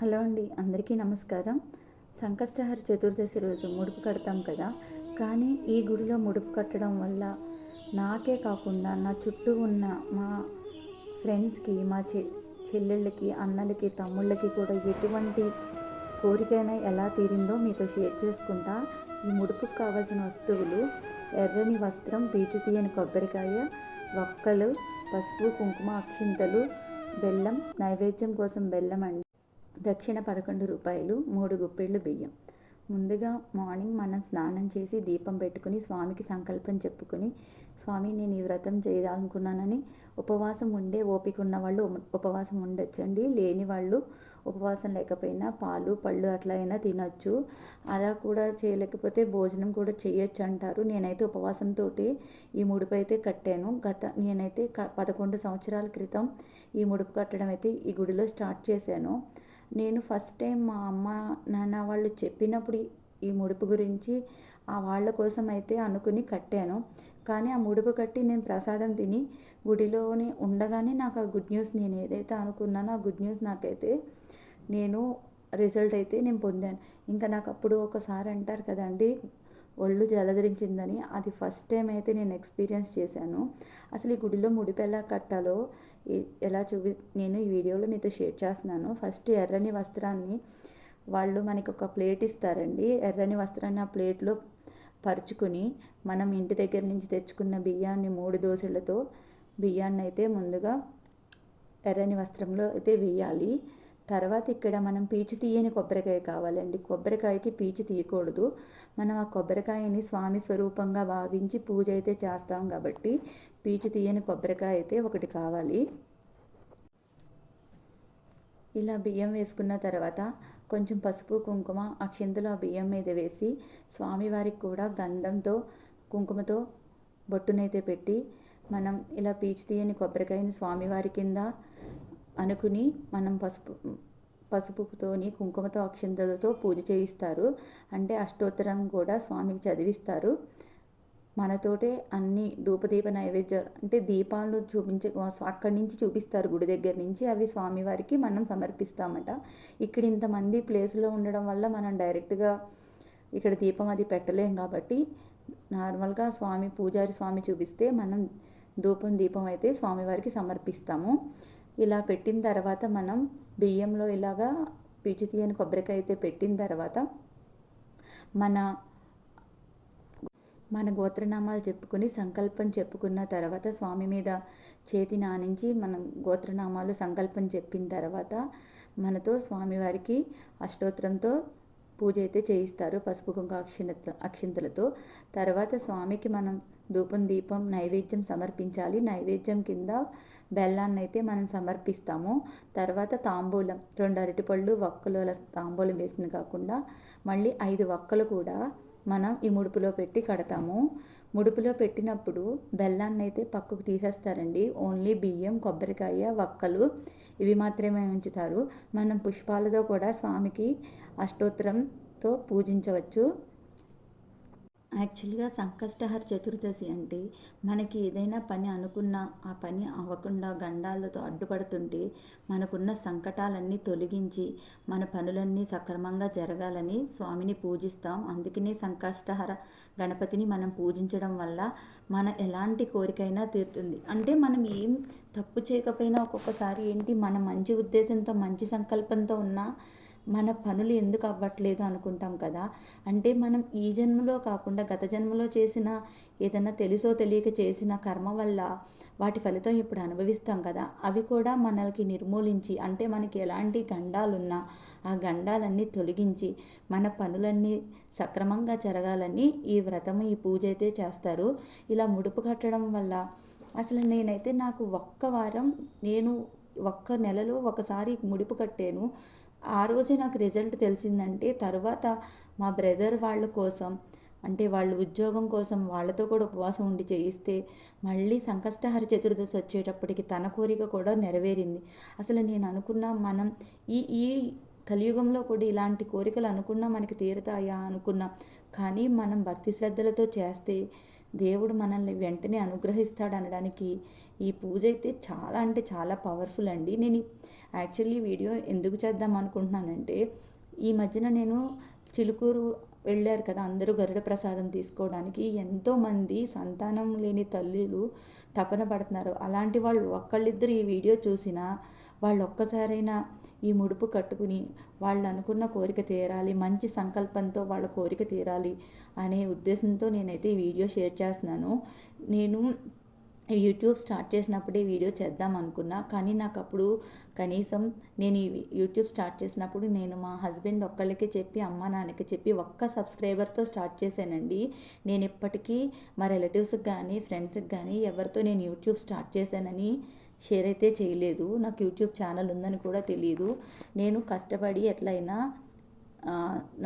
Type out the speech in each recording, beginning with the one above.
Hello అండి అందరికీ నమస్కారం. సంకష్టహర చతుర్దశి రోజు ముడుపు కడతాం కదా? కానీ ఈ గుడిలో ముడుపు కట్టడం వల్ల నాకే కాకుండా నా చుట్టూ ఉన్న మా ఫ్రెండ్స్కి మా చె చెల్లెళ్ళకి అన్నలకి తమ్ముళ్ళకి కూడా ఎటువంటి కోరికైనా ఎలా తీరిందో మీతో షేర్ చేసుకుంటా. ఈ ముడుపుకు కావాల్సిన వస్తువులు ఎర్రని వస్త్రం పీచు తీయని కొబ్బరికాయ వక్కలు పసుపు కుంకుమ అక్షింతలు బెల్లం నైవేద్యం కోసం బెల్లం అండి దక్షిణ పదకొండు రూపాయలు మూడు గుప్పెళ్ళు బియ్యం. ముందుగా మార్నింగ్ మనం స్నానం చేసి దీపం పెట్టుకుని స్వామికి సంకల్పం చెప్పుకొని స్వామి నేను ఈ వ్రతం చేయాలనుకున్నానని ఉపవాసం ఉండే ఓపిక ఉన్న వాళ్ళు ఉపవాసం ఉండొచ్చండి. లేని వాళ్ళు ఉపవాసం లేకపోయినా పాలు పళ్ళు అట్లా అయినా తినొచ్చు. అలా కూడా చేయలేకపోతే భోజనం కూడా చేయొచ్చు అంటారు. నేనైతే ఉపవాసంతో ఈ ముడుపు అయితే కట్టాను. గత నేనైతే పదకొండు సంవత్సరాల క్రితం ఈ ముడుపు కట్టడం అయితే ఈ గుడిలో స్టార్ట్ చేశాను. నేను ఫస్ట్ టైం మా అమ్మ నాన్న వాళ్ళు చెప్పినప్పుడు ఈ ముడుపు గురించి ఆ వాళ్ళ కోసం అయితే అనుకుని కట్టాను. కానీ ఆ ముడుపు కట్టి నేను ప్రసాదం తిని గుడిలోనే ఉండగానే నాకు ఆ గుడ్ న్యూస్ నేను ఏదైతే అనుకున్నానో ఆ గుడ్ న్యూస్ నాకైతే నేను రిజల్ట్ అయితే నేను పొందాను. ఇంకా నాకు అప్పుడు ఒకసారి అంటారు కదండి ఒళ్ళు జలధరించిందని. అది ఫస్ట్ టైం అయితే నేను ఎక్స్పీరియన్స్ చేశాను. అసలు ఈ గుడిలో ముడిపెలా కట్టాలో ఎలా చూపి నేను ఈ వీడియోలో మీతో షేర్ చేస్తున్నాను. ఫస్ట్ ఎర్రని వస్త్రాన్ని వాళ్ళు మనకి ఒక ప్లేట్ ఇస్తారండి. ఎర్రని వస్త్రాన్ని ఆ ప్లేట్లో పరుచుకుని మనం ఇంటి దగ్గర నుంచి తెచ్చుకున్న బియ్యాన్ని మూడు దోశలతో బియ్యాన్ని అయితే ముందుగా ఎర్రని వస్త్రంలో అయితే వేయాలి. తర్వాత ఇక్కడ మనం పీచు తీయని కొబ్బరికాయ కావాలండి. కొబ్బరికాయకి పీచు తీయకూడదు. మనం ఆ కొబ్బరికాయని స్వామి స్వరూపంగా భావించి పూజ అయితే చేస్తాం కాబట్టి పీచు తీయని కొబ్బరికాయ అయితే ఒకటి కావాలి. ఇలా బియ్యం వేసుకున్న తర్వాత కొంచెం పసుపు కుంకుమ అక్షింతలు ఆ బియ్యం మీద వేసి స్వామివారికి కూడా గంధంతో కుంకుమతో బొట్టునైతే పెట్టి మనం ఇలా పీచు తీయని కొబ్బరికాయని స్వామివారి కింద అనుకుని మనం పసుపు పసుపుతోని కుంకుమతో అక్షింతలతో పూజ చేయిస్తారు. అంటే అష్టోత్తరం కూడా స్వామికి చదివిస్తారు. మనతోటే అన్ని ధూపదీప నైవేద్యాలు అంటే దీపాలు చూపించే అక్కడి నుంచి చూపిస్తారు గుడి దగ్గర నుంచి. అవి స్వామివారికి మనం సమర్పిస్తామట. ఇక్కడ ఇంతమంది ప్లేస్లో ఉండడం వల్ల మనం డైరెక్ట్గా ఇక్కడ దీపం అది పెట్టలేం కాబట్టి నార్మల్గా స్వామి పూజారి స్వామి చూపిస్తే మనం ధూపం దీపం అయితే స్వామివారికి సమర్పిస్తాము. ఇలా పెట్టిన తర్వాత మనం బియ్యంలో ఇలాగా పీచు తీయని కొబ్బరికాయ అయితే పెట్టిన తర్వాత మన మన గోత్రనామాలు చెప్పుకొని సంకల్పం చెప్పుకున్న తర్వాత స్వామి మీద చేతి నానించి మనం గోత్రనామాలు సంకల్పం చెప్పిన తర్వాత మనతో స్వామివారికి అష్టోత్తరంతో పూజ అయితే చేయిస్తారు పసుపు కుంక అక్షింత అక్షింతలతో. తర్వాత స్వామికి మనం ధూపం దీపం నైవేద్యం సమర్పించాలి. నైవేద్యం కింద బెల్లాన్ని అయితే మనం సమర్పిస్తాము. తర్వాత తాంబూలం రెండు అరటిపళ్ళు వక్కలు తాంబూలం వేసింది కాకుండా మళ్ళీ ఐదు వక్కలు కూడా మనం ఈ ముడుపులో పెట్టి కడతాము. ముడుపులో పెట్టినప్పుడు బెల్లాన్ని అయితే పక్కకు తీసేస్తారండి. ఓన్లీ బియ్యం కొబ్బరికాయ వక్కలు ఇవి మాత్రమే ఉంచుతారు. మనం పుష్పాలతో కూడా స్వామికి అష్టోత్తరంతో పూజించవచ్చు. యాక్చువల్గా సంకష్టహర చతుర్దశి అంటే మనకి ఏదైనా పని అనుకున్నా ఆ పని అవ్వకుండా గండాలతో అడ్డుపడుతుంటే మనకున్న సంకటాలన్నీ తొలగించి మన పనులన్నీ సక్రమంగా జరగాలని స్వామిని పూజిస్తాం. అందుకనే సంకష్టహర గణపతిని మనం పూజించడం వల్ల మన ఎలాంటి కోరికైనా తీరుతుంది. అంటే మనం ఏం తప్పు చేయకపోయినా ఒక్కొక్కసారి ఏంటి మన మంచి ఉద్దేశంతో మంచి సంకల్పంతో ఉన్నా మన పనులు ఎందుకు అవ్వట్లేదు అనుకుంటాం కదా. అంటే మనం ఈ జన్మలో కాకుండా గత జన్మలో చేసిన ఏదైనా తెలుసో తెలియక చేసిన కర్మ వల్ల వాటి ఫలితం ఇప్పుడు అనుభవిస్తాం కదా. అవి కూడా మనకి నిర్మూలించి అంటే మనకి ఎలాంటి గండాలున్నా ఆ గండాలన్నీ తొలగించి మన పనులన్నీ సక్రమంగా జరగాలని ఈ వ్రతం ఈ పూజ అయితే చేస్తారు. ఇలా ముడుపు కట్టడం వల్ల అసలు నేనైతే నాకు ఒక్క వారం నేను ఒక్క నెలలో ఒకసారి ముడుపు కట్టాను. ఆ రోజే నాకు రిజల్ట్ తెలిసిందంటే తర్వాత మా బ్రదర్ వాళ్ళ కోసం అంటే వాళ్ళు ఉద్యోగం కోసం వాళ్ళతో కూడా ఉపవాసం ఉండి చేయిస్తే మళ్ళీ సంకష్టహర చతుర్దశి వచ్చేటప్పటికి తన కోరిక కూడా నెరవేరింది. అసలు నేను అనుకున్నా మనం ఈ ఈ కలియుగంలో కూడా ఇలాంటి కోరికలు అనుకున్నా మనకి తీరుతాయా అనుకున్నాం కానీ మనం భక్తి శ్రద్ధలతో చేస్తే దేవుడు మనల్ని వెంటనే అనుగ్రహిస్తాడు అనడానికి ఈ పూజ అయితే చాలా అంటే చాలా పవర్ఫుల్ అండి. నేను యాక్చువల్లీ వీడియో ఎందుకు చేద్దాం అనుకుంటున్నానంటే ఈ మధ్యన నేను చిలుకూరు వెళ్ళారు కదా అందరూ గరుడ ప్రసాదం తీసుకోవడానికి. ఎంతోమంది సంతానం లేని తల్లులు తపన పడుతున్నారు. అలాంటి వాళ్ళు ఒక్కళ్ళిద్దరు ఈ వీడియో చూసినా వాళ్ళు ఒక్కసారైనా ఈ ముడుపు కట్టుకుని వాళ్ళు అనుకున్న కోరిక తీరాలి మంచి సంకల్పంతో వాళ్ళ కోరిక తీరాలి అనే ఉద్దేశంతో నేనైతే ఈ వీడియో షేర్ చేస్తున్నాను. నేను యూట్యూబ్ స్టార్ట్ చేసినప్పుడే వీడియో చేద్దాం అనుకున్నా కానీ నాకు అప్పుడు కనీసం నేను యూట్యూబ్ స్టార్ట్ చేసినప్పుడు నేను మా హస్బెండ్ ఒక్కళ్ళకి చెప్పి అమ్మ నాన్నకి చెప్పి ఒక్క సబ్స్క్రైబర్తో స్టార్ట్ చేశానండి. నేను ఇప్పటికీ మా రిలేటివ్స్కి కానీ ఫ్రెండ్స్కి కానీ ఎవరితో నేను యూట్యూబ్ స్టార్ట్ చేశానని షేర్ అయితే చేయలేదు. నాకు యూట్యూబ్ ఛానల్ ఉందని కూడా తెలియదు నేను కష్టపడి ఎట్లయినా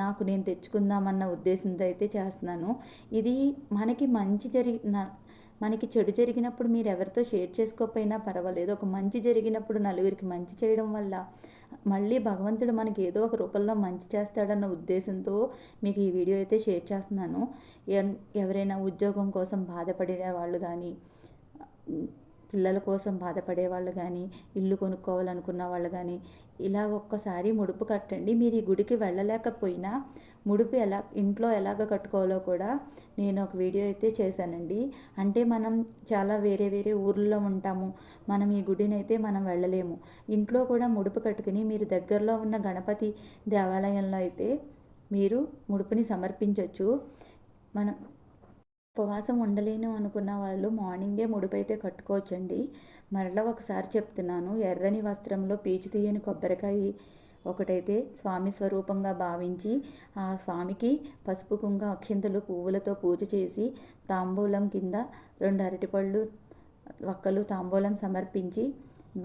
నాకు నేను తెచ్చుకుందామన్న ఉద్దేశంతో అయితే చేస్తున్నాను. ఇది మనకి మంచి జరిగిన మనకి చెడు జరిగినప్పుడు మీరు ఎవరితో షేర్ చేసుకోకపోయినా పర్వాలేదు. ఒక మంచి జరిగినప్పుడు నలుగురికి మంచి చేయడం వల్ల మళ్ళీ భగవంతుడు మనకి ఏదో ఒక రూపంలో మంచి చేస్తాడన్న ఉద్దేశంతో మీకు ఈ వీడియో అయితే షేర్ చేస్తున్నాను. ఎవరైనా ఉద్యోగం కోసం బాధపడే వాళ్ళు కానీ పిల్లల కోసం బాధపడే వాళ్ళు కానీ ఇల్లు కొనుక్కోవాలనుకున్న వాళ్ళు కానీ ఇలా ఒక్కసారి ముడుపు కట్టండి. మీరు ఈ గుడికి వెళ్ళలేకపోయినా ముడుపు ఎలా ఇంట్లో ఎలాగ కట్టుకోవాలో కూడా నేను ఒక వీడియో అయితే చేశానండి. అంటే మనం చాలా వేరే వేరే ఊర్లో ఉంటాము. మనం ఈ గుడిని అయితే మనం వెళ్ళలేము. ఇంట్లో కూడా ముడుపు కట్టుకుని మీరు దగ్గరలో ఉన్న గణపతి దేవాలయంలో అయితే మీరు ముడుపుని సమర్పించవచ్చు మనం ఉపవాసం ఉండలేను అనుకున్న వాళ్ళు మార్నింగే ముడిపైతే కట్టుకోవచ్చండి. మరలా ఒకసారి చెప్తున్నాను ఎర్రని వస్త్రంలో పీచు తీయని కొబ్బరికాయ ఒకటైతే స్వామి స్వరూపంగా భావించి ఆ స్వామికి పసుపు కుంగ అక్షింతలు పువ్వులతో పూజ చేసి తాంబూలం కింద రెండు అరటిపళ్ళు ఒక్కలు తాంబూలం సమర్పించి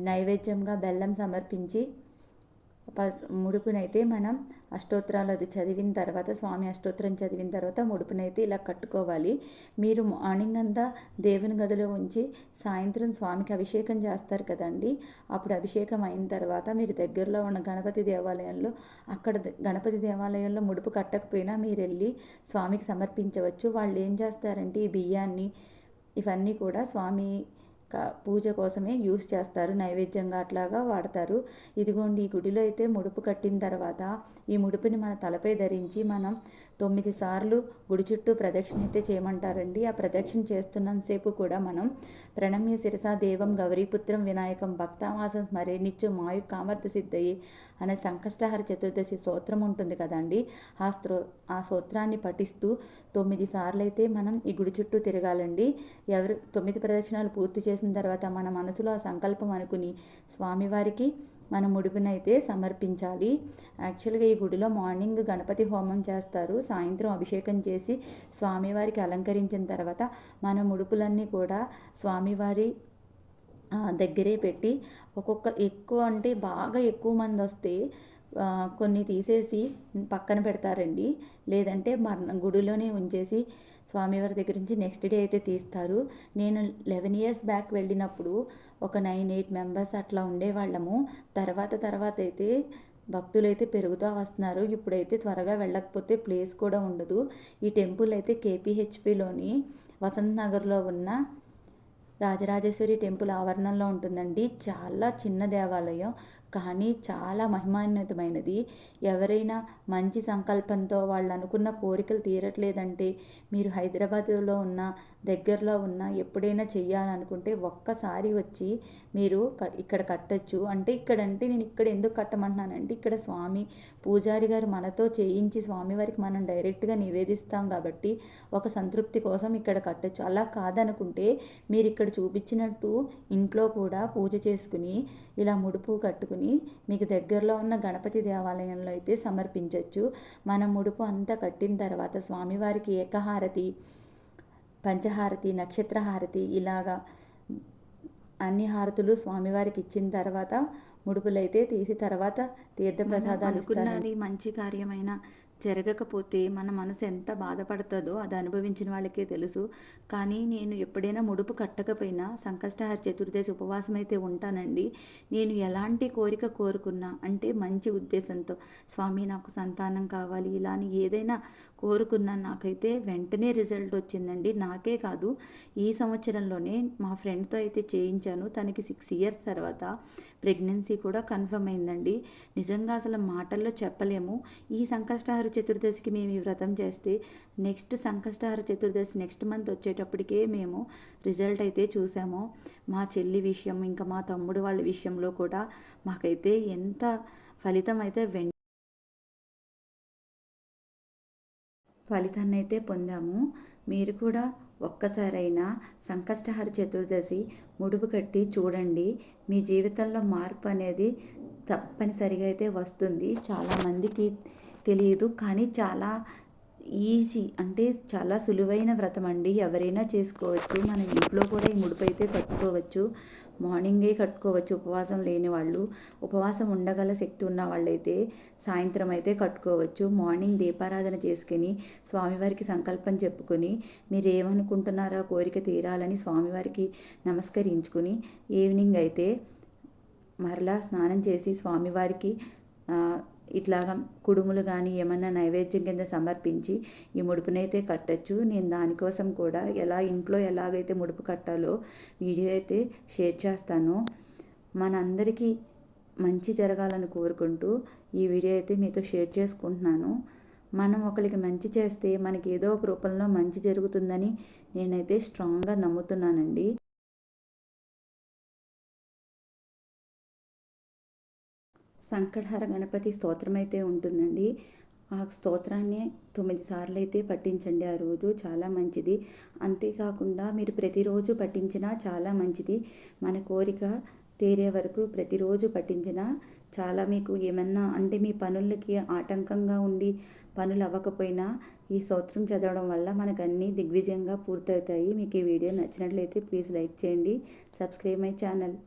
నైవేద్యంగా బెల్లం సమర్పించి ముడుపునైతే మనం అష్టోత్తరాలు అది చదివిన తర్వాత స్వామి అష్టోత్తరం చదివిన తర్వాత ముడుపునైతే ఇలా కట్టుకోవాలి. మీరు మార్నింగ్ అంతా దేవుని గదిలో ఉంచి సాయంత్రం స్వామికి అభిషేకం చేస్తారు కదండి. అప్పుడు అభిషేకం అయిన తర్వాత మీరు దగ్గరలో ఉన్న గణపతి దేవాలయంలో అక్కడ గణపతి దేవాలయంలో ముడుపు కట్టకపోయినా మీరు వెళ్ళి స్వామికి సమర్పించవచ్చు. వాళ్ళు ఏం చేస్తారంటే ఈ బియ్యాన్ని ఇవన్నీ కూడా స్వామి పూజ కోసమే యూస్ చేస్తారు. నైవేద్యంగా అట్లాగా వాడతారు. ఇదిగోండి ఈ గుడిలో అయితే ముడుపు కట్టిన తర్వాత ఈ ముడుపుని మన తలపై ధరించి మనం తొమ్మిది సార్లు గుడి చుట్టూ ప్రదక్షిణ అయితే చేయమంటారండి. ఆ ప్రదక్షిణ చేస్తున్నంతసేపు కూడా మనం ప్రణమ్య శిరస దేవం గౌరీపుత్రం వినాయకం భక్తావాసం నిత్యం మాయు కామర్థ సిద్ధయి అనే సంకష్టహర చతుర్దశి స్తోత్రం ఉంటుంది కదండి. ఆ స్త్రో ఆ స్తోత్రాన్ని పఠిస్తూ తొమ్మిది సార్లు అయితే మనం ఈ గుడి చుట్టూ తిరగాలండి. ఎవరు తొమ్మిది ప్రదక్షిణాలు పూర్తి చేసిన తర్వాత మన మనసులో ఆ సంకల్పం అనుకుని స్వామివారికి మన ముడుపునైతే సమర్పించాలి. యాక్చువల్గా ఈ గుడిలో మార్నింగ్ గణపతి హోమం చేస్తారు. సాయంత్రం అభిషేకం చేసి స్వామివారికి అలంకరించిన తర్వాత మన ముడుపులన్నీ కూడా స్వామివారి దగ్గరే పెట్టి ఒక్కొక్క ఎక్కువ అంటే బాగా ఎక్కువ మంది వస్తే కొన్ని తీసేసి పక్కన పెడతారండి. లేదంటే మరణ గుడిలోనే ఉంచేసి స్వామివారి దగ్గర నుంచి నెక్స్ట్ డే అయితే తీస్తారు. నేను లెవెన్ ఇయర్స్ బ్యాక్ వెళ్ళినప్పుడు ఒక నైన్ ఎయిట్ మెంబర్స్ అట్లా ఉండేవాళ్ళము. తర్వాత తర్వాత అయితే భక్తులైతే పెరుగుతూ వస్తున్నారు. ఇప్పుడైతే త్వరగా వెళ్ళకపోతే ప్లేస్ కూడా ఉండదు. ఈ టెంపుల్ అయితే కేపీహెచ్పిలోని వసంత్ నగర్లో ఉన్న రాజరాజేశ్వరి టెంపుల్ ఆవరణంలో ఉంటుందండి. చాలా చిన్న దేవాలయం. కానీ చాలా మహిమాన్వితమైనది. ఎవరైనా మంచి సంకల్పంతో వాళ్ళు అనుకున్న కోరికలు తీరట్లేదంటే మీరు హైదరాబాద్లో ఉన్న దగ్గరలో ఉన్న ఎప్పుడైనా చెయ్యాలనుకుంటే ఒక్కసారి వచ్చి మీరు ఇక్కడ కట్టచ్చు. అంటే ఇక్కడ అంటే నేను ఇక్కడ ఎందుకు కట్టమంటున్నానంటే ఇక్కడ స్వామి పూజారి గారు మనతో చేయించి స్వామివారికి మనం డైరెక్ట్గా నివేదిస్తాం కాబట్టి ఒక సంతృప్తి కోసం ఇక్కడ కట్టచ్చు. అలా కాదనుకుంటే మీరు ఇక్కడ చూపించినట్టు ఇంట్లో కూడా పూజ చేసుకుని ఇలా ముడుపు కట్టుకుని తీసుకుని మీకు దగ్గరలో ఉన్న గణపతి దేవాలయంలో అయితే సమర్పించవచ్చు మన ముడుపు అంతా కట్టిన తర్వాత స్వామివారికి ఏకహారతి పంచహారతి నక్షత్రహారతి ఇలాగా అన్ని హారతులు స్వామివారికి ఇచ్చిన తర్వాత ముడుపులైతే తీసి తర్వాత తీర్థ ప్రసాదాలు ఇస్తారని అనుకున్నది మంచి కార్యమైన జరగకపోతే మన మనసు ఎంత బాధపడుతుందో అది అనుభవించిన వాళ్ళకే తెలుసు. కానీ నేను ఎప్పుడైనా ముడుపు కట్టకపోయినా సంకష్టహర చతుర్దశి ఉపవాసం అయితే ఉంటానండి. నేను ఎలాంటి కోరిక కోరుకున్నా అంటే మంచి ఉద్దేశంతో స్వామి నాకు సంతానం కావాలి ఇలా అని ఏదైనా కోరుకున్నాను. నాకైతే వెంటనే రిజల్ట్ వచ్చిందండి. నాకే కాదు ఈ సంవత్సరంలోనే మా ఫ్రెండ్తో అయితే చేయించాను. తనకి సిక్స్ ఇయర్స్ తర్వాత ప్రెగ్నెన్సీ కూడా కన్ఫర్మ్ అయిందండి. నిజంగా అసలు మాటల్లో చెప్పలేము. ఈ సంకష్టహార చతుర్దశికి మేము ఈ వ్రతం చేస్తే next Sankashtahara Chaturdashi next month వచ్చేటప్పటికే మేము రిజల్ట్ అయితే చూసాము. మా చెల్లి విషయం ఇంకా మా తమ్ముడు వాళ్ళ విషయంలో కూడా మాకైతే ఎంత ఫలితం అయితే వెంట ఫలితాన్ని అయితే పొందాము. మీరు కూడా ఒక్కసారైనా సంకష్టహర చతుర్దశి ముడుపు కట్టి చూడండి. మీ జీవితంలో మార్పు అనేది తప్పనిసరిగా అయితే వస్తుంది. చాలామందికి తెలియదు. కానీ చాలా ఈజీ అంటే చాలా సులువైన వ్రతం అండి. ఎవరైనా చేసుకోవచ్చు. మన ఇంట్లో కూడా ఈ ముడుపు అయితే కట్టుకోవచ్చు మార్నింగే కట్టుకోవచ్చు. ఉపవాసం లేని వాళ్ళు ఉపవాసం ఉండగల శక్తి ఉన్న వాళ్ళైతే సాయంత్రం అయితే కట్టుకోవచ్చు. మార్నింగ్ దీపారాధన చేసుకుని స్వామివారికి సంకల్పం చెప్పుకొని మీరు ఏమనుకుంటున్నారో కోరిక తీరాలని స్వామివారికి నమస్కరించుకుని ఈవినింగ్ అయితే మరలా స్నానం చేసి స్వామివారికి ఇట్లాగా కుడుములు కానీ ఏమన్నా నైవేద్యం కింద సమర్పించి ఈ ముడుపునైతే కట్టచ్చు. నేను దానికోసం కూడా ఎలా ఇంట్లో ఎలాగైతే ముడుపు కట్టాలో వీడియో అయితే షేర్ చేస్తాను. మనందరికీ మంచి జరగాలని కోరుకుంటూ ఈ వీడియో అయితే మీతో షేర్ చేసుకుంటున్నాను. మనం ఒకరికి మంచి చేస్తే మనకి ఏదో ఒక రూపంలో మంచి జరుగుతుందని నేనైతే స్ట్రాంగ్గా నమ్ముతున్నానండి. సంకటహర గణపతి స్తోత్రం అయితే ఉంటుందండి. ఆ స్తోత్రాన్ని తొమ్మిది సార్లు అయితే పట్టించండి ఆ రోజు. చాలా మంచిది. అంతేకాకుండా మీరు ప్రతిరోజు పట్టించినా చాలా మంచిది. మన కోరిక తీరే వరకు ప్రతిరోజు పట్టించినా చాలా మీకు ఏమన్నా అంటే మీ పనులకి ఆటంకంగా ఉండి పనులు అవ్వకపోయినా ఈ స్తోత్రం చదవడం వల్ల మనకు అన్నీ దిగ్విజయంగా పూర్తవుతాయి. మీకు ఈ వీడియో నచ్చినట్లయితే ప్లీజ్ లైక్ చేయండి. Subscribe my channel.